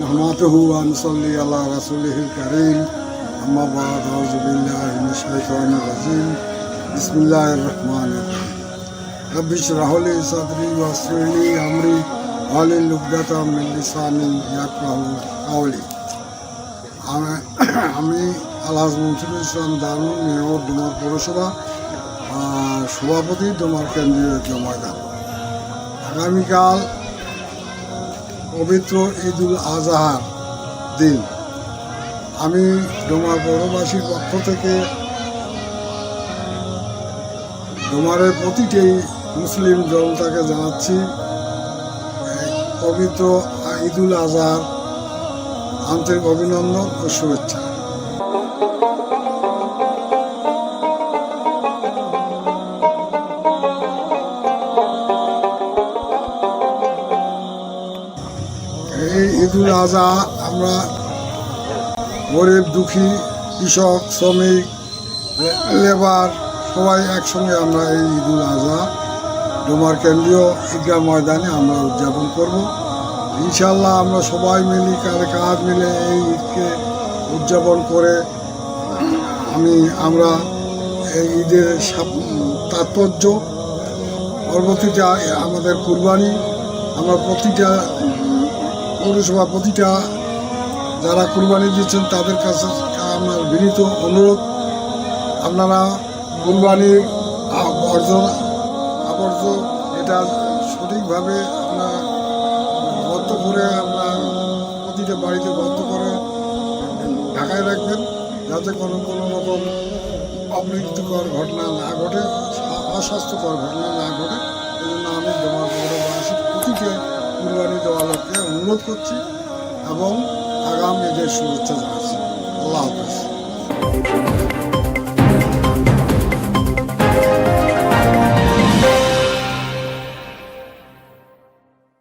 نحمده ونصلي على رسوله الكريم أما بعد أعوذ بالله من الشيطان الرجيم بسم الله الرحمن الرحيم رب اشرح لي صدري ويسر لي أمري واحلل عقدة من لساني يفقهوا قولي আমি আমি আলহাজ মনসুরুল ইসলাম দারুন মেয়র ডোমার পৌরসভা আর সভাপতি ডোমার কেন্দ্রীয় জমাদার আগামীকাল পবিত্র ঈদুল আজহার দিন। আমি ডোমার বড়বাসীর পক্ষ থেকে ডোমারের প্রতিটি মুসলিম জনতাকে জানাচ্ছি, পবিত্র ঈদুল আজহার আন্তরিক অভিনন্দন ও শুভেচ্ছা। এই ঈদুল আজহা আমরা গরিব, দুঃখী, কৃষক, শ্রমিক, লেবার সবাই একসঙ্গে আমরা এই ঈদুল আজহা ডোমার কেন্দ্রীয় ঈদগাহ ময়দানে আমরা উদযাপন করব। ইনশাল্লাহ আমরা সবাই মিলি কাঁধে কাঁধ মিলে এই ঈদকে উদযাপন করে আমি, আমরা এই ঈদের তাৎপর্য, পরবর্তীতে আমাদের কুরবানি, আমরা প্রতিটা পৌরসভা প্রতিটা যারা কুরবানি দিচ্ছেন তাদের কাছে আমার বিনীত অনুরোধ। আপনারা কুরবানির অর্জন আবর্জ এটা সঠিকভাবে আমরা বদ্ধ করে আমরা প্রতিটা বাড়িতে বদ্ধ করে ঢাকায় রাখবেন, যাতে কোনো কোনো রকম অপ্রীতিকর ঘটনা না ঘটে, অস্বাস্থ্যকর ঘটনা না ঘটে। অনুরোধ করছি এবং আগাম ঈদের শুভেচ্ছা জানাচ্ছি। আল্লাহ হাফেজ।